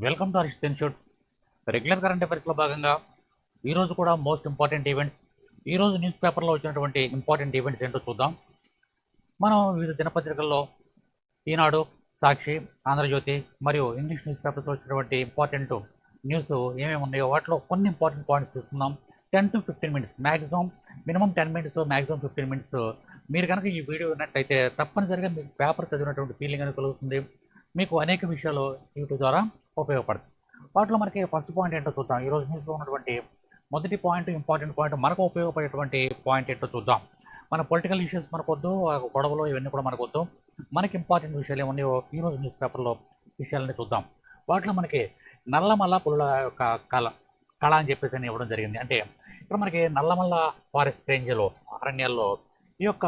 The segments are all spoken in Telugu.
Welcome to Harish institute regular current అఫైర్స్లో భాగంగా ఈరోజు కూడా మోస్ట్ ఇంపార్టెంట్ ఈవెంట్స్. ఈరోజు న్యూస్ పేపర్లో వచ్చినటువంటి ఇంపార్టెంట్ ఈవెంట్స్ ఏంటో చూద్దాం. మనం వివిధ దినపత్రికల్లో ఈనాడు సాక్షి ఆంధ్రజ్యోతి మరియు ఇంగ్లీష్ న్యూస్ పేపర్స్లో వచ్చినటువంటి ఇంపార్టెంట్ న్యూస్ ఏమేమి ఉన్నాయో వాటిలో కొన్ని ఇంపార్టెంట్ పాయింట్స్ చూస్తున్నాం ten to fifteen minutes maximum minimum ten minutes maximum fifteen minutes. మీరు కనుక ఈ వీడియో విన్నట్టయితే తప్పనిసరిగా మీకు పేపర్ చదివినటువంటి ఫీలింగ్ అనేది కలుగుతుంది. మీకు అనేక విషయాలు యూట్యూబ్ ద్వారా ఉపయోగపడుతుంది వాటిలో మనకి ఫస్ట్ పాయింట్ ఏంటో చూద్దాం. ఈరోజు న్యూస్లో ఉన్నటువంటి మొదటి పాయింట్ ఇంపార్టెంట్ పాయింట్ మనకు ఉపయోగపడేటువంటి పాయింట్ ఏంటో చూద్దాం. మన పొలిటికల్ ఇష్యూస్ మనకొద్దు గొడవలు ఇవన్నీ కూడా మనకొద్దు. మనకి ఇంపార్టెంట్ విషయాలు ఏమన్నాయో ఈరోజు న్యూస్ పేపర్లో విషయాలని చూద్దాం. వాటిలో మనకి నల్లమల్ల పులుల యొక్క కళ కళ అని చెప్పేసి అని ఇవ్వడం జరిగింది. అంటే ఇక్కడ మనకి నల్లమల్ల ఫారెస్ట్ రేంజ్లో అరణ్యాల్లో ఈ యొక్క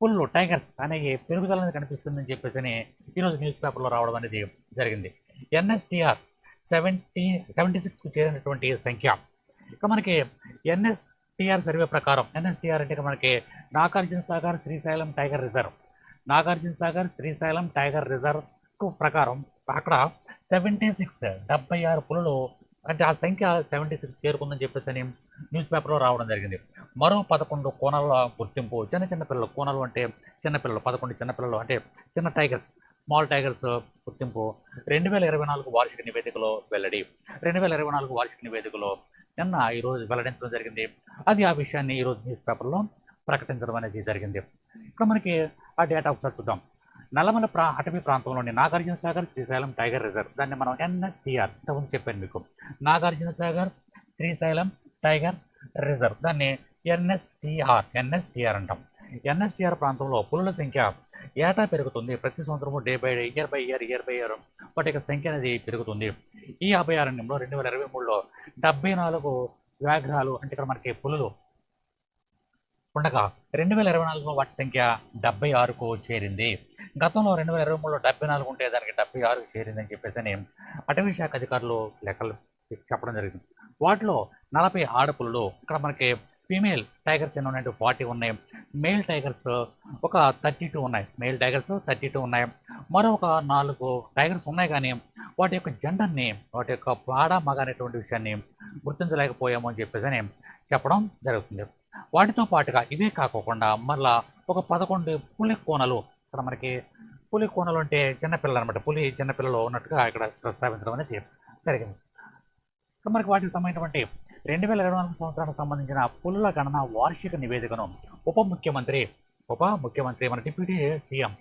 పుల్లు టైగర్స్ అనేవి పెరుగుదల అనేది కనిపిస్తుందని చెప్పేసి అని ఈరోజు న్యూస్ పేపర్లో రావడం అనేది జరిగింది. ఎన్ఎస్టిఆర్ సెవెంటీ సెవెంటీ సిక్స్కి చేరినటువంటి సంఖ్య. ఇక మనకి ఎన్ఎస్టిఆర్ సర్వే ప్రకారం ఎన్ఎస్టిఆర్ అంటే మనకి Nagarjuna Sagar Srisailam tiger reserve. Nagarjuna Sagar Srisailam tiger reserve ప్రకారం అక్కడ సెవెంటీ సిక్స్ డెబ్బై ఆరు పులులు అంటే ఆ సంఖ్య సెవెంటీ సిక్స్ చేరుకుందని చెప్పేసి అని న్యూస్ పేపర్లో రావడం జరిగింది. మరో పదకొండు కోణాల గుర్తింపు చిన్న చిన్న పిల్లలు కోణాలు అంటే చిన్నపిల్లలు పదకొండు చిన్నపిల్లలు అంటే చిన్న టైగర్స్. స్మాల్ టైగర్స్ గుర్తింపు. రెండు వేల ఇరవై నాలుగు వార్షిక నివేదికలో వెల్లడి. రెండు వేల ఇరవై నాలుగు వార్షిక నివేదికలో నిన్న ఈరోజు వెల్లడించడం జరిగింది. అది ఆ విషయాన్ని ఈరోజు న్యూస్ పేపర్లో ప్రకటించడం అనేది జరిగింది. ఇక్కడ మనకి ఆ డేటా ఒకసారి చూద్దాం. నల్లమల ప్రా అటవీ ప్రాంతంలోని నాగార్జున సాగర్ శ్రీశైలం టైగర్ రిజర్వ్. దాన్ని మనం ఎన్ఎస్టిఆర్ ఇంతకుముందు చెప్పాను మీకు. Nagarjuna Sagar Srisailam tiger reserve. దాన్ని N S T R N S T R అంటాం. ఎన్ఎస్టిఆర్ ప్రాంతంలో పులుల సంఖ్య ఏటా పెరుగుతుంది? ప్రతి సంవత్సరము day by day year by year year by year వాటి యొక్క సంఖ్య అనేది పెరుగుతుంది. ఈ అభయారణ్యంలో రెండు వేల ఇరవై మూడులో డెబ్బై నాలుగు వ్యాఘ్రాలు అంటే ఇక్కడ మనకి పులులు ఉండగా రెండు వేల ఇరవై నాలుగులో వాటి సంఖ్య డెబ్బై ఆరుకు చేరింది. గతంలో రెండు వేల ఇరవై మూడులో డెబ్బై నాలుగు ఉంటే దానికి డెబ్బై ఆరుకు చేరిందని చెప్పేసి అని అటవీ శాఖ అధికారులు లెక్కలు చెప్పడం జరిగింది. వాటిలో నలభై ఆడపులు ఇక్కడ మనకి ఫీమేల్ టైగర్స్ ఎన్ని ఉన్నాయి ఫార్టీ ఉన్నాయి. మేల్ టైగర్స్ ఒక థర్టీ టూ ఉన్నాయి. మేల్ టైగర్స్ థర్టీ టూ ఉన్నాయి. మరో ఒక నాలుగు టైగర్స్ ఉన్నాయి కానీ వాటి యొక్క జెండర్ని వాటి యొక్క పాడ మగ అనేటువంటి విషయాన్ని గుర్తించలేకపోయాము అని చెప్పేసి అని చెప్పడం జరుగుతుంది. వాటితో పాటుగా ఇవే కాకోకుండా మళ్ళా ఒక పదకొండు పులి కోనలు ఇక్కడ మనకి పులి కోనలు అంటే చిన్నపిల్లలు అనమాట పులి చిన్నపిల్లలు ఉన్నట్టుగా ఇక్కడ ప్రస్తావించడం అనేది జరిగింది. ఇక్కడ మనకి వాటికి సంబంధించినటువంటి రెండు వేల ఇరవై నాలుగు సంవత్సరానికి సంబంధించిన పులుల గణన వార్షిక నివేదికను ఉప ముఖ్యమంత్రి ఉప ముఖ్యమంత్రి మన డిప్యూటీ సీఎం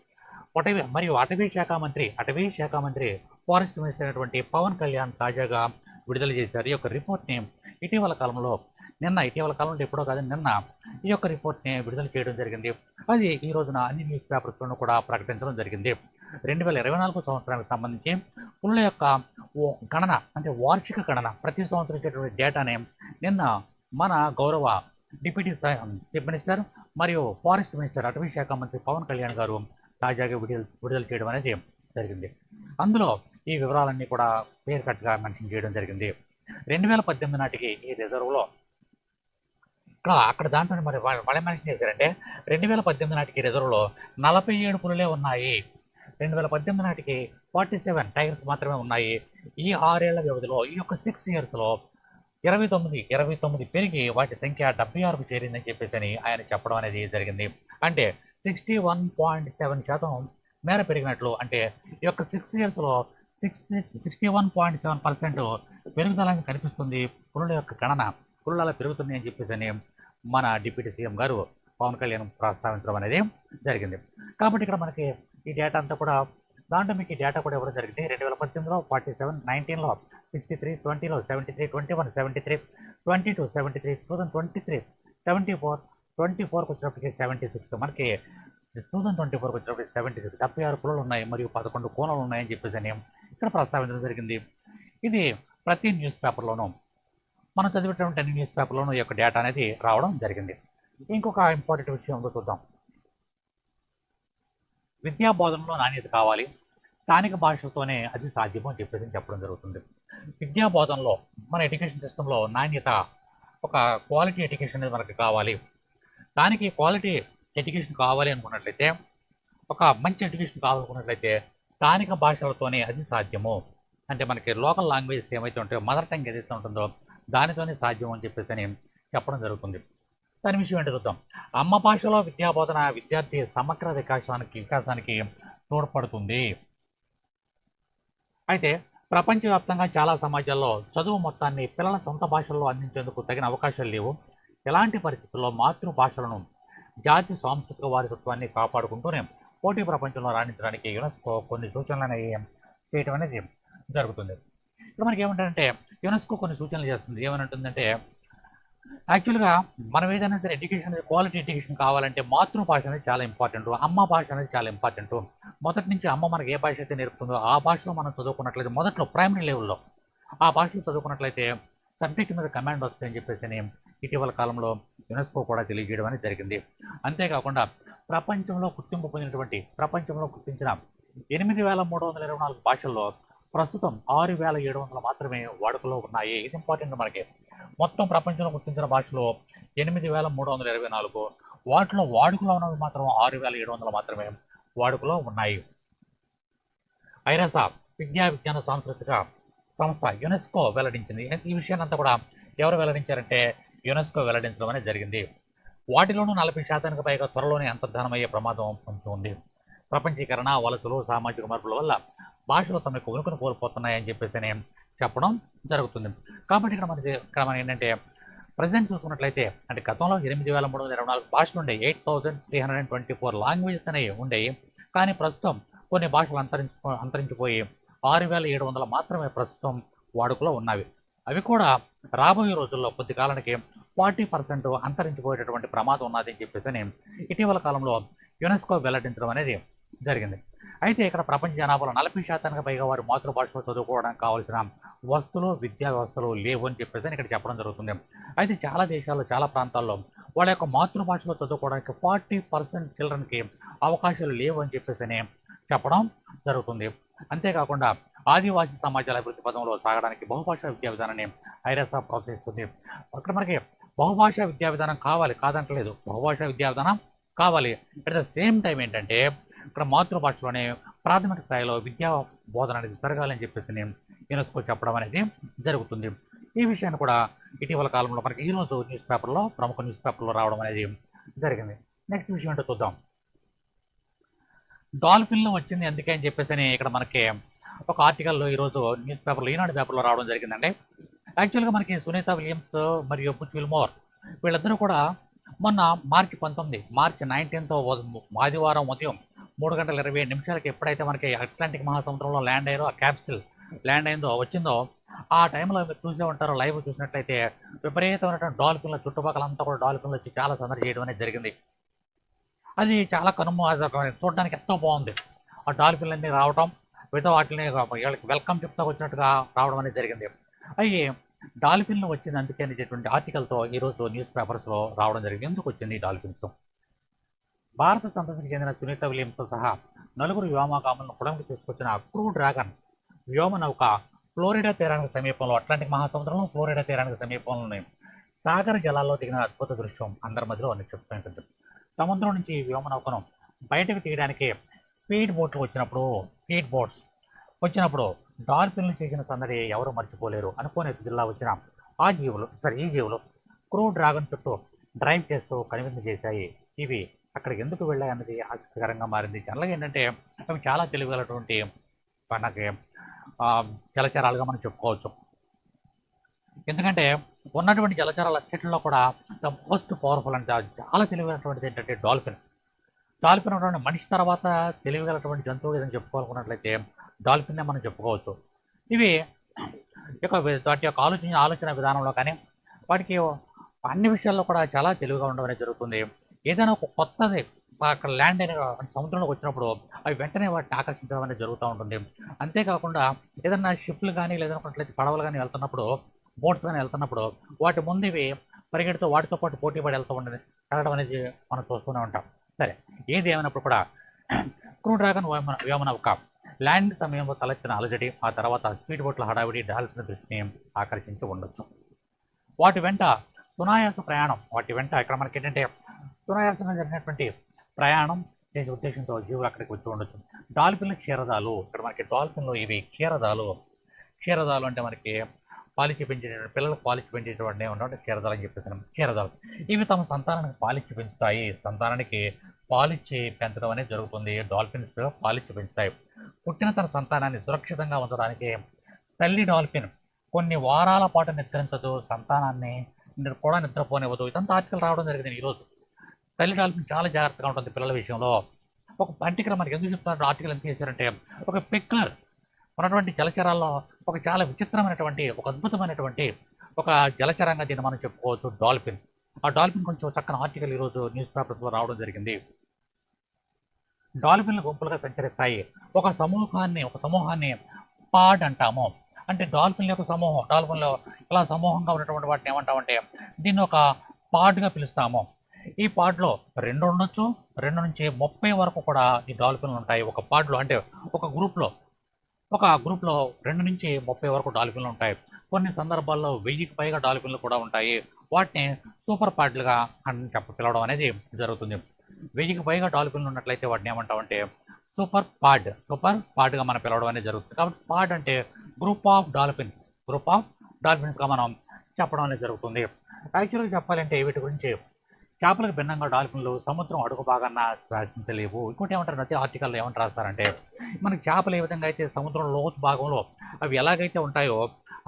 అటవీ మరియు అటవీ శాఖ మంత్రి అటవీ శాఖ మంత్రి ఫారెస్ట్ మినిస్టర్ అయినటువంటి పవన్ కళ్యాణ్ తాజాగా విడుదల చేశారు. ఈ యొక్క రిపోర్ట్ని ఇటీవల కాలంలో నిన్న ఇటీవల కాలంలో ఎప్పుడో కాదు నిన్న ఈ యొక్క రిపోర్ట్ని విడుదల చేయడం జరిగింది. అది ఈ రోజున అన్ని న్యూస్ పేపర్స్లోనూ కూడా ప్రకటించడం జరిగింది. రెండు వేల ఇరవై నాలుగు సంవత్సరానికి సంబంధించి పులుల యొక్క గణన అంటే వార్షిక గణన ప్రతి సంవత్సరం ఇచ్చేటువంటి డేటాని నిన్న మన గౌరవ డిప్యూటీ చీఫ్ మినిస్టర్ మరియు ఫారెస్ట్ మినిస్టర్ అటవీ శాఖ మంత్రి పవన్ కళ్యాణ్ గారు తాజాగా విడుదల విడుదల చేయడం అనేది జరిగింది. అందులో ఈ వివరాలన్నీ కూడా పేరు కట్గా మెన్షన్ చేయడం జరిగింది. రెండు వేల పద్దెనిమిది నాటికి ఈ రిజర్వ్లో ఇక్కడ అక్కడ దాంట్లో మరి వాళ్ళు మెన్షన్ చేశారంటే రెండు వేల పద్దెనిమిది నాటికి రిజర్వ్లో నలభై ఏడు పులులే ఉన్నాయి. రెండు వేల పద్దెనిమిది నాటికి ఫార్టీ సెవెన్ టైగర్స్ మాత్రమే ఉన్నాయి. ఈ ఆరేళ్ళ వ్యవధిలో ఈ యొక్క సిక్స్ ఇయర్స్లో ఇరవై తొమ్మిది ఇరవై తొమ్మిది పెరిగి వాటి సంఖ్య డెబ్బై ఆరుకు చేరిందని చెప్పేసి అని ఆయన చెప్పడం అనేది జరిగింది. అంటే సిక్స్టీ వన్ పాయింట్ సెవెన్ శాతం మేర పెరిగినట్లు అంటే ఈ యొక్క సిక్స్ ఇయర్స్లో six sixty one point seven percent పెరుగుదల కనిపిస్తుంది. పులుల యొక్క గణన పులుల పెరుగుతుంది అని చెప్పేసి అని మన డిప్యూటీ సీఎం గారు పవన్ కళ్యాణ్ ప్రస్తావించడం అనేది జరిగింది. కాబట్టి ఇక్కడ మనకి ఈ డేటా అంతా కూడా దాంట్లో మీకు ఈ డేటా కూడా ఇవ్వడం జరిగింది. రెండు వేల పద్దెనిమిదిలో ఫార్టీ సెవెన్ నైన్టీన్లో సిక్స్టీ త్రీ ట్వంటీలో seventy three twenty one seventy three twenty two seventy three two thousand twenty three seventy four twenty ఫోర్కి వచ్చినప్పటికి సెవెంటీ సిక్స్ మనకి టూ థౌసండ్ ట్వంటీ ఫోర్కి వచ్చినప్పటికి సెవెంటీ సిక్స్ డెబ్బై ఆరు కులలు ఉన్నాయి మరియు పదకొండు కోణాలు ఉన్నాయని చెప్పేసి అని ఇక్కడ ప్రస్తావించడం జరిగింది. ఇది ప్రతి న్యూస్ పేపర్లోనూ మనం చదివేటటువంటి అన్ని న్యూస్ పేపర్లోనూ ఈ యొక్క డేటా అనేది రావడం జరిగింది. ఇంకొక ఇంపార్టెంట్ విషయం ఉందో చూద్దాం. విద్యా బోధనలో నాణ్యత కావాలి. స్థానిక భాషలతోనే అది సాధ్యము అని చెప్పేసి చెప్పడం జరుగుతుంది. విద్యా బోధనలో మన ఎడ్యుకేషన్ సిస్టంలో నాణ్యత ఒక క్వాలిటీ ఎడ్యుకేషన్ అనేది మనకు కావాలి. దానికి క్వాలిటీ ఎడ్యుకేషన్ కావాలి అనుకున్నట్లయితే ఒక మంచి ఎడ్యుకేషన్ కావాలనుకున్నట్లయితే స్థానిక భాషలతోనే అది సాధ్యము. అంటే మనకి లోకల్ లాంగ్వేజెస్ ఏమైతే ఉంటాయో మదర్ టంగ్ ఏదైతే ఉంటుందో దానితోనే సాధ్యం అని చెప్పేసి అని చెప్పడం జరుగుతుంది. దాని విషయం ఏంటి చూద్దాం. అమ్మ భాషలో విద్యాబోధన విద్యార్థి సమగ్ర వికాసానికి వికాసానికి తోడ్పడుతుంది. అయితే ప్రపంచవ్యాప్తంగా చాలా సమాజాల్లో చదువు మొత్తాన్ని పిల్లల సొంత భాషల్లో అందించేందుకు తగిన అవకాశాలు లేవు. ఎలాంటి పరిస్థితుల్లో మాతృభాషలను జాతి సాంస్కృతిక వారసత్వాన్ని కాపాడుకుంటూనే పోటీ ప్రపంచంలో రాణించడానికి యునెస్కో కొన్ని సూచనలు అనేవి చేయటం అనేది జరుగుతుంది. ఇక్కడ మనకి ఏమంటారంటే యునెస్కో కొన్ని సూచనలు చేస్తుంది. ఏమనంటుందంటే యాక్చువల్గా మనం ఏదైనా సరే ఎడ్యుకేషన్ క్వాలిటీ ఎడ్యుకేషన్ కావాలంటే మాతృభాష అనేది చాలా ఇంపార్టెంట్ అమ్మ భాష అనేది చాలా ఇంపార్టెంట్ మొదటి నుంచి అమ్మ మనకి ఏ భాష అయితే నేర్పుతుందో ఆ భాషలో మనం చదువుకున్నట్లయితే మొదట్లో ప్రైమరీ లెవెల్లో ఆ భాషలో చదువుకున్నట్లయితే సబ్జెక్ట్ మీద కమాండ్ వస్తాయని చెప్పేసి ఇటీవల కాలంలో యునెస్కో కూడా తెలియజేయడం అనేది జరిగింది. అంతేకాకుండా ప్రపంచంలో గుర్తింపు పొందినటువంటి ప్రపంచంలో గుర్తించిన ఎనిమిది వేల మూడు వందల ఇరవై నాలుగు భాషల్లో ప్రస్తుతం ఆరు వేల ఏడు వందలు మాత్రమే వాడుకలో ఉన్నాయి. ఇది ఇంపార్టెంట్ మనకి. మొత్తం ప్రపంచంలో గుర్తించిన భాషలో ఎనిమిది వేల మూడు వందల ఇరవై నాలుగు. వాటిలో వాడుకలో ఉన్నవి మాత్రం ఆరు వేల ఏడు వందలు మాత్రమే వాడుకలో ఉన్నాయి. ఐరసా విద్యా విజ్ఞాన సాంస్కృతిక సంస్థ యునెస్కో వెల్లడించింది. ఈ విషయాన్ని అంతా కూడా ఎవరు వెల్లడించారంటే యునెస్కో వెల్లడించడం అనేది జరిగింది. వాటిలోనూ నలభై శాతానికి పైగా త్వరలోనే అంతర్ధానమయ్యే ప్రమాదం కొంచెం ఉంది. ప్రపంచీకరణ వలసలు సామాజిక మార్పుల వల్ల భాషలు తమ యొక్క ఉనికిని కోల్పోతున్నాయని చెప్పేసి అని చెప్పడం జరుగుతుంది. కాబట్టి ఇక్కడ మనకి ఇక్కడ మనం ఏంటంటే ప్రజెంట్ చూసుకున్నట్లయితే అంటే గతంలో ఎనిమిది వేల మూడు వందల ఇరవై నాలుగు భాషలు ఉండే eight thousand three hundred and twenty four languages అనేవి ఉండేవి కానీ ప్రస్తుతం కొన్ని భాషలు అంతరించుకో అంతరించిపోయి ఆరు వేల ఏడు వందలు మాత్రమే ప్రస్తుతం వాడుకలో ఉన్నవి. అవి కూడా రాబోయే రోజుల్లో కొద్ది కాలానికి ఫార్టీ పర్సెంట్ అంతరించిపోయేటటువంటి ప్రమాదం ఉన్నది అని చెప్పేసి ఇటీవల కాలంలో యునెస్కో వెల్లడించడం అనేది జరిగింది. అయితే ఇక్కడ ప్రపంచ జనాభాలో నలభై శాతానికి పైగా వారు మాతృభాషలో చదువుకోవడానికి కావాల్సిన వస్తువులు విద్యా వ్యవస్థలు లేవు అని చెప్పేసి అని ఇక్కడ చెప్పడం జరుగుతుంది. అయితే చాలా దేశాల్లో చాలా ప్రాంతాల్లో వాళ్ళ యొక్క మాతృభాషలో చదువుకోవడానికి ఫార్టీ పర్సెంట్ చిల్డ్రన్కి అవకాశాలు లేవు అని చెప్పేసి చెప్పడం జరుగుతుంది. అంతేకాకుండా ఆదివాసీ సమాజాల అభివృద్ధి పదంలో సాగడానికి బహుభాషా విద్యా విధానాన్ని ఐరసా ప్రోత్సహిస్తుంది. అక్కడ మనకి బహుభాషా విద్యా విధానం కావాలి కాదంటలేదు. బహుభాషా విద్యా విధానం కావాలి. అట్ ద సేమ్ టైం ఏంటంటే ఇక్కడ మాతృభాషలోనే ప్రాథమిక స్థాయిలో విద్యా బోధన అనేది జరగాలని చెప్పేసి యునెస్కో చెప్పడం అనేది జరుగుతుంది. ఈ విషయాన్ని కూడా ఇటీవల కాలంలో మనకి ఈరోజు న్యూస్ పేపర్లో ప్రముఖ న్యూస్ పేపర్లో రావడం అనేది జరిగింది. నెక్స్ట్ విషయం ఏంటో చూద్దాం. డాల్ఫిన్లు వచ్చింది ఎందుకే అని చెప్పేసి అని ఇక్కడ మనకి ఒక ఆర్టికల్లో ఈరోజు న్యూస్ పేపర్లో ఈనాడు పేపర్లో రావడం జరిగిందండి. యాక్చువల్గా మనకి సునీత విలియమ్స్ మరియు బుచ్ విల్మోర్ వీళ్ళిద్దరూ కూడా మొన్న మార్చి పంతొమ్మిది మార్చి నైన్టీన్తో ఆదివారం ఉదయం మూడు గంటల ఇరవై నిమిషాలకి ఎప్పుడైతే మనకి అట్లాంటిక్ మహాసముద్రంలో ల్యాండ్ అయ్యారో ఆ క్యాప్సిల్ ల్యాండ్ అయిందో వచ్చిందో ఆ టైంలో మీరు చూసే ఉంటారు లైవ్ చూసినట్లయితే విపరీతమైనటువంటి డాల్ఫిన్ల చుట్టుపక్కల అంతా కూడా డాల్ఫిన్లు వచ్చి చాలా సందడి చేయడం అనేది జరిగింది. అది చాలా కనుమ చూడడానికి ఎంతో బాగుంది. ఆ డాల్ఫిన్లన్నీ రావటం మిగతా వాటిని వీళ్ళకి వెల్కమ్ చెప్తా వచ్చినట్టుగా రావడం అనేది జరిగింది. అవి డాల్ఫిన్లు వచ్చింది అందుకే అనేటటువంటి ఆర్టికల్తో ఈరోజు న్యూస్ పేపర్స్లో రావడం జరిగింది. ఎందుకు వచ్చింది డాల్ఫిన్స్ భారత సంతతికి చెందిన సునీత విలియమ్స్తో సహా నలుగురు వ్యోమగాములను పొడంకి తీసుకొచ్చిన క్రూ డ్రాగన్ వ్యోమ నౌక ఫ్లోరిడా తీరానికి సమీపంలో అట్లాంటిక్ మహాసముద్రంలో ఫ్లోరిడా తీరానికి సమీపంలోనే సాగర జలాల్లో దిగిన అద్భుత దృశ్యం అందరి మధ్యలో నిక్షిప్తుంటుంది సముద్రం నుంచి ఈ వ్యోమ నౌకను బయటకు తీయడానికి స్పీడ్ బోట్లు వచ్చినప్పుడు స్పీడ్ బోట్స్ వచ్చినప్పుడు డాల్ఫిన్లు చేసిన సందడి ఎవరు మర్చిపోలేరు. అనుకోని జిల్లా వచ్చిన ఆ జీవులు సరే ఈ జీవులు క్రూ డ్రాగన్ చుట్టూ డ్రైవ్ చేస్తూ కనువిందు చేశాయి. ఇవి అక్కడికి ఎందుకు వెళ్ళాయి అన్నది ఆసక్తికరంగా మారింది. జనరల్గా ఏంటంటే అవి చాలా తెలివిగలటువంటి మనకి జలచరాలుగా మనం చెప్పుకోవచ్చు. ఎందుకంటే ఉన్నటువంటి జలచరాల అన్నింటిలో కూడా ద మోస్ట్ పవర్ఫుల్ అంటే చాలా తెలివైనటువంటిది ఏంటంటే డాల్ఫిన్. డాల్ఫిన్ ఉన్నటువంటి మనిషి తర్వాత తెలివిగలటువంటి జంతువు ఏదైనా చెప్పుకోవాలనుకున్నట్లయితే డాల్ఫిన్నే మనం చెప్పుకోవచ్చు. ఇవి యొక్క వాటి యొక్క ఆలోచన ఆలోచన విధానంలో కానీ వాటికి అన్ని విషయాల్లో కూడా చాలా తెలివిగా ఉండడం అనేది జరుగుతుంది. ఏదైనా ఒక కొత్తది అక్కడ ల్యాండ్ అయిన సముద్రంలోకి వచ్చినప్పుడు అవి వెంటనే వాటిని ఆకర్షించడం అనేది జరుగుతూ ఉంటుంది. అంతేకాకుండా ఏదైనా షిప్లు కానీ లేదనుకున్నట్లయితే పడవలు కానీ వెళ్తున్నప్పుడు బోట్స్ కానీ వెళ్తున్నప్పుడు వాటి ముందు ఇవి పరిగెడుతూ వాటితో పాటు పోటీ పడి వెళ్తూ ఉండేది వెళ్ళడం అనేది మనం చూస్తూనే ఉంటాం. సరే ఏది ఏమైనప్పుడు కూడా క్రూ డ్రాగన్ వ్యోమ వ్యోమనౌక. ల్యాండ్ సమయంలో తలెత్తిన అలజడి ఆ తర్వాత స్పీడ్ బోట్ల హడావిడి డాల్ఫిన్ దృష్టిని ఆకర్షించి ఉండొచ్చు. వాటి వెంట సునాయాస ప్రయాణం వాటి వెంట ఇక్కడ మనకి ఏంటంటే సునాయాసంగా జరిగినటువంటి ప్రయాణం చేసే ఉద్దేశంతో జీవులు అక్కడికి వచ్చి ఉండొచ్చు. డాల్ఫిన్లు క్షీరదాలు ఇక్కడ మనకి డాల్ఫిన్లు ఇవి క్షీరదాలు. క్షీరదాలు అంటే మనకి పాలిచ్చి పెంచేటువంటి పిల్లలు పాలిచ్చి పెంచేటువంటి ఉన్నటువంటి క్షీరదాలు అని చెప్పేసాను క్షీరదాలు ఇవి తమ సంతానానికి పాలిచ్చి పెంచుతాయి. సంతానానికి పాలిచ్చి పెంచడం అనేది జరుగుతుంది. డాల్ఫిన్స్ పాలిచ్చి పెంచుతాయి. పుట్టిన తన సంతానాన్ని సురక్షితంగా ఉంచడానికి తల్లి డాల్ఫిన్ కొన్ని వారాల పాటు నిద్రించదు. సంతానాన్ని కూడా నిద్రపోనివ్వదు. ఇదంతా ఆర్టికల్ రావడం జరిగింది ఈరోజు తల్లి డాల్ఫిన్ చాలా జాగ్రత్తగా ఉంటుంది పిల్లల విషయంలో. ఒక పర్టికులర్ మనకి ఎందుకు చెప్తున్నారు? ఆర్టికల్ ఎంత చేశారంటే ఒక పిక్లర్ ఉన్నటువంటి జలచరాల్లో ఒక చాలా విచిత్రమైనటువంటి ఒక అద్భుతమైనటువంటి ఒక జలచరంగా దీన్ని మనం చెప్పుకోవచ్చు డాల్ఫిన్. ఆ డాల్ఫిన్ కొంచెం చక్కని ఆర్టికల్ ఈరోజు న్యూస్ పేపర్స్లో రావడం జరిగింది. డాల్ఫిన్లు గుంపులుగా సంచరిస్తాయి. ఒక సమూహాన్ని ఒక సమూహాన్ని పాడ్ అంటాము. అంటే డాల్ఫిన్ యొక్క సమూహం డాల్ఫిన్లో ఇలా సమూహంగా ఉన్నటువంటి వాటిని ఏమంటామంటే దీన్ని ఒక పాడ్గా పిలుస్తాము. ఈ పాడ్లో రెండు ఉండొచ్చు రెండు నుంచి ముప్పై వరకు కూడా ఈ డాల్ఫిన్లు ఉంటాయి. ఒక పాడ్లో అంటే ఒక గ్రూప్లో ఒక గ్రూప్లో రెండు నుంచి ముప్పై వరకు డాల్ఫిన్లు ఉంటాయి. కొన్ని సందర్భాల్లో వెయ్యికి పైగా డాల్ఫిన్లు కూడా ఉంటాయి. వాటిని సూపర్ పాడ్లుగా అని చెప్ప పిలవడం అనేది జరుగుతుంది. వెయ్యికి పైగా డాల్ఫిన్లు ఉన్నట్లయితే వాటిని ఏమంటామంటే సూపర్ పాడ్ సూపర్ పాడ్గా మనం పిలవడం అనేది జరుగుతుంది. కాబట్టి పాడ్ అంటే group of dolphins group of డాల్ఫిన్స్గా మనం చెప్పడం అనేది జరుగుతుంది. యాక్చువల్గా చెప్పాలంటే వీటి గురించి చేపలకు భిన్నంగా డాల్ఫిన్లు సముద్రం అడుగు భాగాన శ్వాసించలేవు ఇంకోటి ఏమంటారు? ప్రతి ఆర్టికల్లో ఏమంటారు రాస్తారంటే మనకి చేపలు ఏ విధంగా అయితే సముద్రం లోతు భాగంలో అవి ఎలాగైతే ఉంటాయో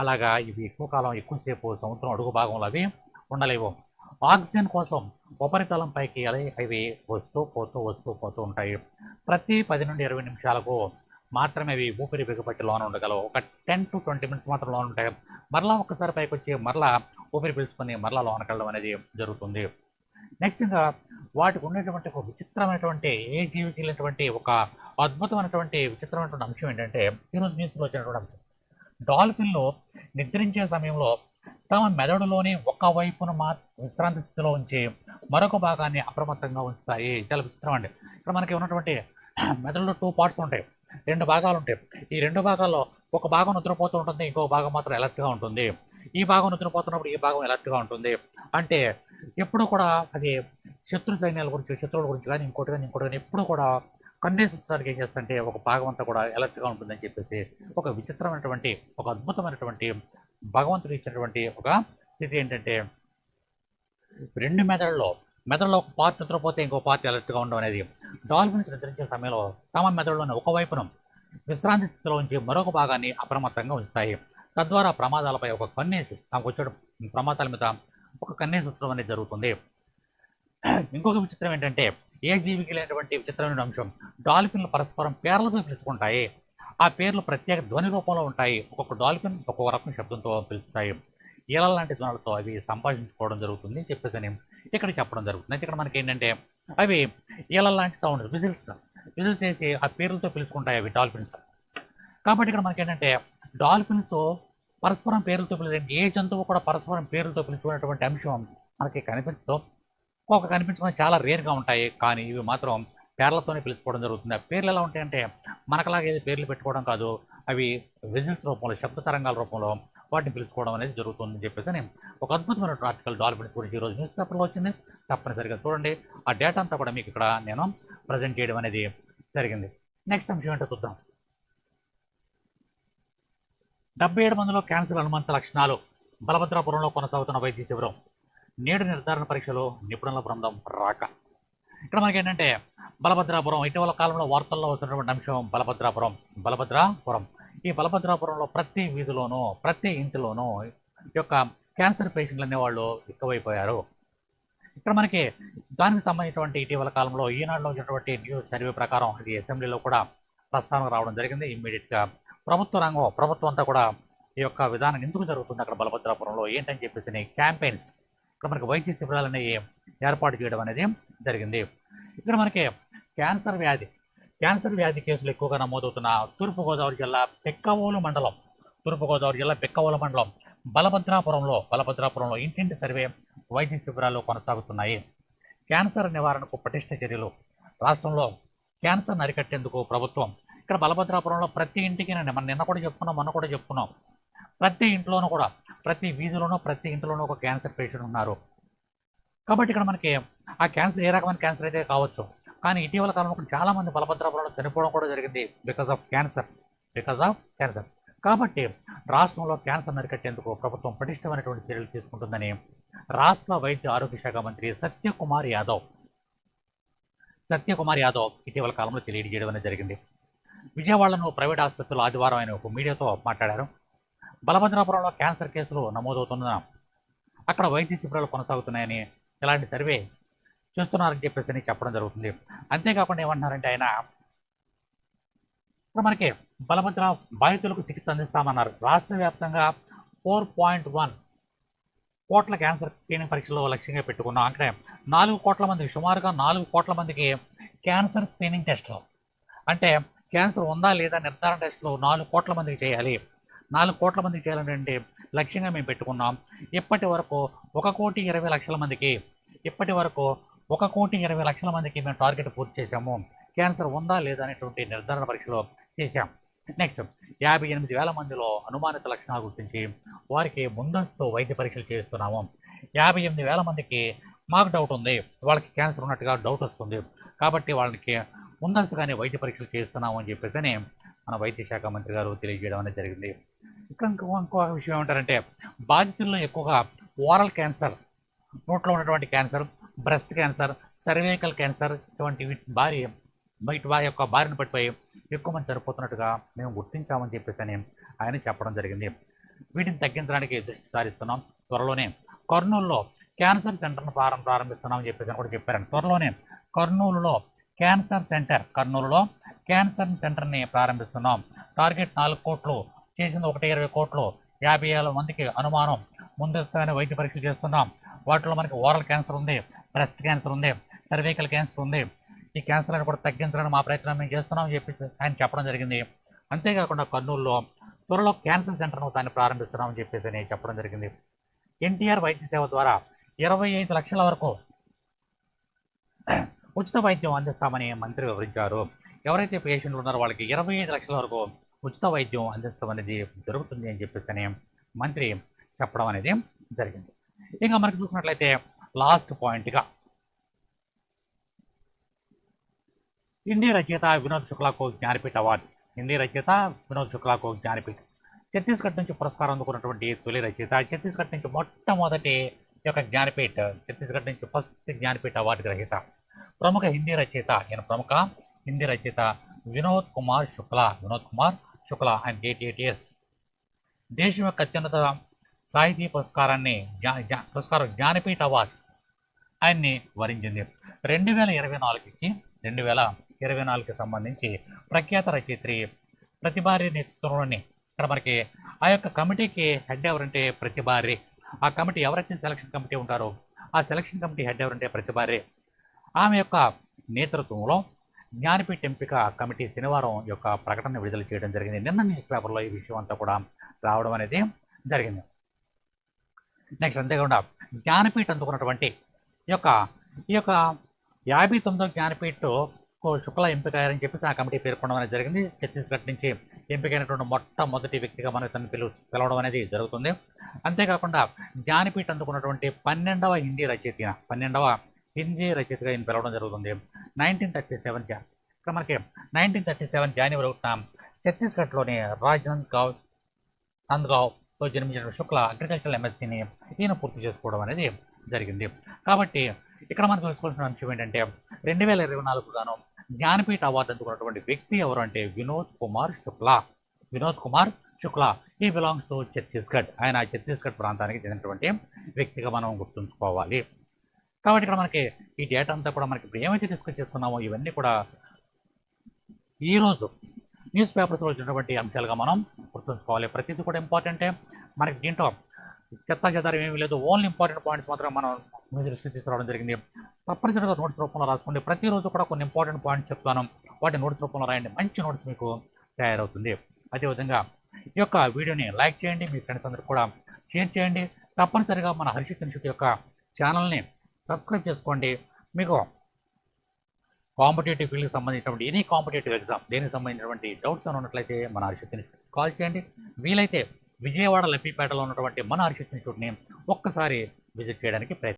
అలాగా ఇవి ఎక్కువ కాలం ఎక్కువసేపు సముద్రం అడుగు భాగంలో అవి ఉండలేవు. ఆక్సిజన్ కోసం ఉపరితలం పైకి అవి వస్తూ పోతూ వస్తూ పోతూ ఉంటాయి. ప్రతి పది నుండి ఇరవై నిమిషాలకు మాత్రమే అవి ఊపిరి బిగపట్టి లోన ఉండగలవు. ఒక టెన్ టు ట్వంటీ మినిట్స్ మాత్రం లోన ఉంటాయి. మరలా ఒక్కసారి పైకి వచ్చి మరలా ఊపిరి పీల్చుకొని మరలా లోనకెళ్ళడం అనేది జరుగుతుంది. నెక్స్ట్ వాటికి ఉన్నటువంటి ఒక విచిత్రమైనటువంటి ఏ జీవికి వెళ్ళినటువంటి ఒక అద్భుతమైనటువంటి విచిత్రమైనటువంటి అంశం ఏంటంటే ఈరోజు న్యూస్లో వచ్చినటువంటి అంశం. డాల్ఫిన్లు నిద్రించే సమయంలో తమ మెదడులోని ఒక వైపున మా విశ్రాంతి స్థితిలో ఉంచి మరొక భాగాన్ని అప్రమత్తంగా ఉంచుతాయి. చాలా విచిత్రం అండి. ఇక్కడ మనకి ఉన్నటువంటి మెదడులో టూ పార్ట్స్ ఉంటాయి. రెండు భాగాలు ఉంటాయి. ఈ రెండు భాగాల్లో ఒక భాగం నిద్రపోతూ ఉంటుంది ఇంకొక భాగం మాత్రం ఎలర్ట్గా ఉంటుంది. ఈ భాగం నిద్రపోతున్నప్పుడు ఈ భాగం ఎలర్ట్గా ఉంటుంది. అంటే ఎప్పుడు కూడా అది శత్రు సైన్యాల గురించి శత్రువుల గురించి కానీ ఇంకోటి కానీ ఇంకోటి కానీ ఎప్పుడు కూడా కన్నేసించడానికి ఏం చేస్తుంటే ఒక భాగం అంతా కూడా ఎలర్ట్గా ఉంటుందని చెప్పేసి ఒక విచిత్రమైనటువంటి ఒక అద్భుతమైనటువంటి భగవంతుడు ఇచ్చినటువంటి ఒక స్థితి ఏంటంటే రెండు మెదడులో మెదడులో ఒక పార్ట్ నిద్రపోతే ఇంకో పార్ట్ అలర్ట్గా ఉండడం అనేది. డాల్ఫిన్స్ నిద్రించే సమయంలో తమ మెదడులోని ఒకవైపును విశ్రాంతి స్థితిలో ఉంచి మరొక భాగాన్ని అప్రమత్తంగా ఉంచుతాయి. తద్వారా ప్రమాదాలపై ఒక కన్నేసి తమకు వచ్చే ప్రమాదాల మీద ఒక కన్నేసత్వం అనేది జరుగుతుంది. ఇంకొక విచిత్రం ఏంటంటే ఏ జీవికి లేనటువంటి విచిత్రమైన అంశం డాల్ఫిన్లు పరస్పరం పేర్లతో పిలుచుకుంటాయి. ఆ పేర్లు ప్రత్యేక ధ్వని రూపంలో ఉంటాయి. ఒక్కొక్క డాల్ఫిన్ ఒక్కొక్క రకం శబ్దంతో పిలుస్తాయి. ఈల లాంటి ధ్వనులతో అవి సంపాదించుకోవడం జరుగుతుంది చెప్పేసి అని ఇక్కడ చెప్పడం జరుగుతుంది. అయితే ఇక్కడ మనకి ఏంటంటే అవి ఈల లాంటి సౌండ్ విజిల్స్ విజిల్స్ చేసి ఆ పేర్లతో పిలుచుకుంటాయి అవి డాల్ఫిన్స్. కాబట్టి ఇక్కడ మనకి ఏంటంటే డాల్ఫిన్స్ పరస్పరం పేర్లతో పిలిచే ఏ జంతువు కూడా పరస్పరం పేర్లతో పిలుచుకునేటువంటి అంశం మనకి కనిపించదు. ఒక కనిపించడం చాలా రేర్గా ఉంటాయి. కానీ ఇవి మాత్రం పేర్లతోనే పిలుచుకోవడం జరుగుతుంది. ఆ పేర్లు ఎలా ఉంటాయంటే మనకలాగా ఏది పేర్లు పెట్టుకోవడం కాదు. అవి విజిల్స్ రూపంలో శబ్ద తరంగాల రూపంలో వాటిని పిలుచుకోవడం అనేది జరుగుతుందని చెప్పేసి అని ఒక అద్భుతమైన ఆర్టికల్ డాల్ఫిన్స్ గురించి ఈరోజు న్యూస్ పేపర్లో వచ్చింది. తప్పనిసరిగా చూడండి. ఆ డేటా అంతా కూడా మీకు ఇక్కడ నేను ప్రజెంట్ చేయడం అనేది జరిగింది. నెక్స్ట్ అంశం ఏంటో చూద్దాం. డెబ్బై ఏడు మందిలో క్యాన్సర్ అనుమంత లక్షణాలు బలభద్రాపురంలో కొనసాగుతున్న వైద్య శిబిరం. నేడు నిర్ధారణ పరీక్షలు నిపుణుల బృందం రాక. ఇక్కడ మనకి ఏంటంటే బలభద్రాపురం ఇటీవల కాలంలో వార్తల్లో వస్తున్నటువంటి అంశం బలభద్రాపురం. బలభద్రాపురం. ఈ బలభద్రాపురంలో ప్రతి వీధిలోనూ ప్రతి ఇంటిలోనూ యొక్క క్యాన్సర్ పేషెంట్లు అనేవాళ్ళు ఎక్కువైపోయారు. ఇక్కడ మనకి దానికి సంబంధించినటువంటి ఇటీవల కాలంలో ఈనాడులో వచ్చినటువంటి న్యూస్ సర్వే ప్రకారం ఇది అసెంబ్లీలో కూడా ప్రస్తావన రావడం జరిగింది. ఇమ్మీడియట్గా ప్రభుత్వ రంగం ప్రభుత్వం అంతా కూడా ఈ యొక్క విధానం ఎందుకు జరుగుతుంది అక్కడ బలభద్రాపురంలో? ఏంటని చెప్పేసి క్యాంపెయిన్స్ ఇక్కడ మనకి వైద్య శిబిరాలు అనేవి ఏర్పాటు చేయడం అనేది జరిగింది. ఇక్కడ మనకి క్యాన్సర్ వ్యాధి క్యాన్సర్ వ్యాధి కేసులు ఎక్కువగా నమోదవుతున్న తూర్పుగోదావరి జిల్లా పెక్కవోలు మండలం తూర్పుగోదావరి జిల్లా పెక్కవోలు మండలం బలభద్రాపురంలో బలభద్రాపురంలో ఇంటింటి సర్వే వైద్య శిబిరాలు కొనసాగుతున్నాయి. క్యాన్సర్ నివారణకు పటిష్ట చర్యలు. రాష్ట్రంలో క్యాన్సర్ను అరికట్టేందుకు ప్రభుత్వం ఇక్కడ బలభద్రాపురంలో ప్రతి ఇంటికి నేను మన నిన్న కూడా చెప్పుకున్నాం మొన్న కూడా చెప్పుకున్నాం. ప్రతి ఇంట్లోనూ కూడా ప్రతి వీధిలోనూ ప్రతి ఇంట్లోనూ ఒక క్యాన్సర్ పేషెంట్ ఉన్నారు. కాబట్టి ఇక్కడ మనకి ఆ క్యాన్సర్ ఏ రకమైన క్యాన్సర్ అయితే కావచ్చు కానీ ఇటీవల కాలంలో చాలామంది చాలా మంది బలభద్రాపురంలో చనిపోవడం కూడా జరిగింది because of cancer because of cancer కాబట్టి రాష్ట్రంలో క్యాన్సర్ అరికట్టేందుకు ప్రభుత్వం పటిష్టమైనటువంటి చర్యలు తీసుకుంటుందని రాష్ట్ర వైద్య ఆరోగ్య శాఖ మంత్రి సత్యకుమార్ యాదవ్ సత్యకుమార్ యాదవ్ ఇటీవల కాలంలో తెలియజేయడం అనేది జరిగింది. విజయవాడలో ప్రైవేట్ ఆసుపత్రిలో ఆదివారం ఆయన ఒక మీడియాతో మాట్లాడారు. బలభద్రాపురంలో క్యాన్సర్ కేసులు నమోదవుతున్న అక్కడ వైద్య శిబిరాలు కొనసాగుతున్నాయని ఇలాంటి సర్వే చేస్తున్నారని చెప్పేసి అని చెప్పడం జరుగుతుంది. అంతేకాకుండా ఏమంటున్నారంటే ఆయన ఇప్పుడు మనకి బలభద్ర బాధితులకు చికిత్స అందిస్తామన్నారు. రాష్ట్ర వ్యాప్తంగా ఫోర్ పాయింట్ వన్ కోట్ల క్యాన్సర్ స్క్రీనింగ్ పరీక్షలు లక్ష్యంగా పెట్టుకున్నాం. అంటే నాలుగు కోట్ల మందికి సుమారుగా నాలుగు కోట్ల మందికి క్యాన్సర్ స్క్రీనింగ్ టెస్టులు. అంటే క్యాన్సర్ ఉందా లేదా నిర్ధారణ టెస్ట్లో నాలుగు కోట్ల మందికి చేయాలి. నాలుగు కోట్ల మందికి చేయాలంటే లక్ష్యంగా మేము పెట్టుకున్నాం. ఇప్పటి వరకు ఒక కోటి ఇరవై లక్షల మందికి ఇప్పటి వరకు ఒక కోటి ఇరవై లక్షల మందికి మేము టార్గెట్ పూర్తి చేశాము. క్యాన్సర్ ఉందా లేదా అనేటువంటి నిర్ధారణ పరీక్షలు చేశాం. నెక్స్ట్ యాభై ఎనిమిది వేల మందిలో అనుమానిత లక్షణాలు గుర్తించి వారికి ముందస్తు వైద్య పరీక్షలు చేస్తున్నాము యాభై ఎనిమిది వేల మందికి మాకు డౌట్ ఉంది. వాళ్ళకి క్యాన్సర్ ఉన్నట్టుగా డౌట్ వస్తుంది. కాబట్టి వాళ్ళకి ముందస్తుగానే వైద్య పరీక్షలు చేస్తున్నామని చెప్పేసి అని మన వైద్య శాఖ మంత్రి గారు తెలియజేయడం అనేది జరిగింది. ఇక్కడ ఇంకో ఇంకో విషయం ఏమంటారంటే బాధితుల్లో ఎక్కువగా ఓరల్ క్యాన్సర్ నోట్లో ఉన్నటువంటి cancer breast cancer cervical cancer ఇటువంటి వీటి భారీ బయట వారి యొక్క బారిన పట్టిపోయి ఎక్కువ మంది చనిపోతున్నట్టుగా మేము గుర్తించామని చెప్పేసి అని ఆయన చెప్పడం జరిగింది. వీటిని తగ్గించడానికి దృష్టి సారిస్తున్నాం. త్వరలోనే కర్నూలులో క్యాన్సర్ సెంటర్ను ప్రారంభ ప్రారంభిస్తున్నామని చెప్పేసి అని కూడా చెప్పారండి. త్వరలోనే కర్నూలులో క్యాన్సర్ సెంటర్ కర్నూలులో క్యాన్సర్ సెంటర్ని ప్రారంభిస్తున్నాం. టార్గెట్ నాలుగు కోట్లు చేసింది ఒకటి ఇరవై కోట్లు. యాభై ఏళ్ళ మందికి అనుమానం. ముందస్తుగానే వైద్య పరీక్షలు చేస్తున్నాం. వాటిలో మనకి ఓరల్ క్యాన్సర్ ఉంది బ్రెస్ట్ క్యాన్సర్ ఉంది సర్వైకల్ క్యాన్సర్ ఉంది. ఈ క్యాన్సర్ని కూడా తగ్గించడానికి మా ప్రయత్నం మేము చేస్తున్నాం చెప్పి ఆయన చెప్పడం జరిగింది. అంతేకాకుండా కర్నూలులో త్వరలో క్యాన్సర్ సెంటర్ను దాన్ని ప్రారంభిస్తున్నామని చెప్పేసి అని చెప్పడం జరిగింది. ఎన్టీఆర్ వైద్య సేవ ద్వారా ఇరవై ఐదు లక్షల వరకు ఉచిత వైద్యం అందిస్తామని మంత్రి వివరించారు. ఎవరైతే పేషెంట్లు ఉన్నారో వాళ్ళకి ఇరవై ఐదు లక్షల వరకు ఉచిత వైద్యం అందిస్తాం అనేది జరుగుతుంది అని చెప్పేసి అని మంత్రి చెప్పడం అనేది జరిగింది. ఇంకా మనకు చూసినట్లయితే లాస్ట్ పాయింట్గా హిందీ రచయిత వినోద్ శుక్లాకు జ్ఞానపీఠ అవార్డు. హిందీ రచయిత వినోద్ శుక్లాకు జ్ఞానపీఠ. ఛత్తీస్గఢ్ నుంచి పురస్కారం అందుకున్నటువంటి తొలి రచయిత ఛత్తీస్గఢ్ నుంచి మొట్టమొదటి యొక్క జ్ఞానపీఠ ఛత్తీస్గఢ్ నుంచి ఫస్ట్ జ్ఞానపీఠ అవార్డు గ్రహీత. ప్రముఖ హిందీ రచయిత ఈయన ప్రముఖ హిందీ రచయిత Vinod Kumar Shukla. Vinod Kumar Shukla and eight eight years దేశం యొక్క అత్యున్నత సాహితీ పురస్కారాన్ని పురస్కారం జ్ఞానపీఠ అవార్డు ఆయన్ని వరించింది. రెండు వేల ఇరవై నాలుగుకి రెండు వేల ఇరవై నాలుగుకి సంబంధించి ప్రఖ్యాత రచయిత్రి ప్రతిభారి నేతృత్వంలోని ఇక్కడ మనకి ఆ యొక్క కమిటీకి హెడ్ ఎవరంటే ప్రతిభారి. ఆ కమిటీ ఎవరైతే సెలక్షన్ కమిటీ ఉంటారో ఆ సెలక్షన్ కమిటీ హెడ్ ఎవరంటే ప్రతిభారి? ఆమె యొక్క నేతృత్వంలో జ్ఞానపీఠ ఎంపిక కమిటీ శనివారం యొక్క ప్రకటన విడుదల చేయడం జరిగింది. నిన్న న్యూస్ పేపర్లో ఈ విషయం అంతా కూడా రావడం అనేది జరిగింది. నెక్స్ట్ అంతేకాకుండా జ్ఞానపీఠ అందుకున్నటువంటి ఈ యొక్క ఈ యొక్క యాభై తొమ్మిదో జ్ఞానపీఠ శుక్ల ఎంపిక అయ్యారని చెప్పేసి ఆ కమిటీ పేర్కొనడం అనేది జరిగింది. ఛత్తీస్గఢ్ నుంచి ఎంపికైనటువంటి మొట్టమొదటి వ్యక్తిగా మనకి తను పిలు పిలవడం అనేది జరుగుతుంది. అంతేకాకుండా జ్ఞానపీఠ అందుకున్నటువంటి పన్నెండవ హిందీ రచయిత పన్నెండవ హిందీ రచయితగా ఈయన పిలవడం జరుగుతుంది. నైన్టీన్ థర్టీ సెవెన్ ఇక్కడ మనకి నైన్టీన్ థర్టీ సెవెన్ జనవరి ఒకటిన ఛత్తీస్గఢ్లోని రాజ్నంద్గావ్ నంద్గావ్లో జన్మించిన శుక్ల అగ్రికల్చరల్ ఎంఎస్సీని ఈయన పూర్తి చేసుకోవడం అనేది జరిగింది. కాబట్టి ఇక్కడ మనం తెలుసుకోవాల్సిన అంశం ఏంటంటే రెండు వేల ఇరవై నాలుగు గాను జ్ఞానపీఠ అవార్డు అందుకున్నటువంటి వ్యక్తి ఎవరు అంటే వినోద్ కుమార్ శుక్లా. వినోద్ కుమార్ శుక్లా. ఈ బిలాంగ్స్ టు ఛత్తీస్గఢ్. ఆయన ఛత్తీస్గఢ్ ప్రాంతానికి చెందినటువంటి వ్యక్తిగా మనం గుర్తుంచుకోవాలి. కాబట్టి ఇక్కడ మనకి ఈ డేటా అంతా కూడా మనకి ఇప్పుడు ఏమైతే డిస్కస్ చేసుకున్నామో ఇవన్నీ కూడా ఈరోజు న్యూస్ పేపర్స్లో వచ్చినటువంటి అంశాలుగా మనం గుర్తుంచుకోవాలి. ప్రతిదీ కూడా ఇంపార్టెంటే మనకి దీంట్లో చెత్త చెదారం ఏమీ లేదు. ఓన్లీ ఇంపార్టెంట్ పాయింట్స్ మాత్రం మనం మీ దృష్టికి తీసుకురావడం జరిగింది. తప్పనిసరిగా నోట్స్ రూపంలో రాసుకోండి. ప్రతిరోజు కూడా కొన్ని ఇంపార్టెంట్ పాయింట్స్ చెప్తాను. వాటి నోట్స్ రూపంలో రాయండి. మంచి నోట్స్ మీకు తయారవుతుంది. అదేవిధంగా ఈ యొక్క వీడియోని లైక్ చేయండి. మీ ఫ్రెండ్స్ అందరికి కూడా షేర్ చేయండి. తప్పనిసరిగా మన హరిషిత్ ఇన్స్టిట్యూట్ యొక్క ఛానల్ని సబ్స్క్రైబ్ చేసుకోండి. మీకు కాంపిటేటివ్ ఫీల్డ్కి సంబంధించినటువంటి ఎనీ కాంపిటేటివ్ ఎగ్జామ్ దేనికి సంబంధించినటువంటి డౌట్స్ అని ఉన్నట్లయితే మన హర్షిత్ ఇన్స్టిట్యూట్ కాల్ చేయండి. వీలైతే విజయవాడ లబ్బిపేటలో ఉన్నటువంటి మన హర్షిత్ ఇన్స్టిట్యూట్ని ఒక్కసారి విజిట్ చేయడానికి ప్రయత్నం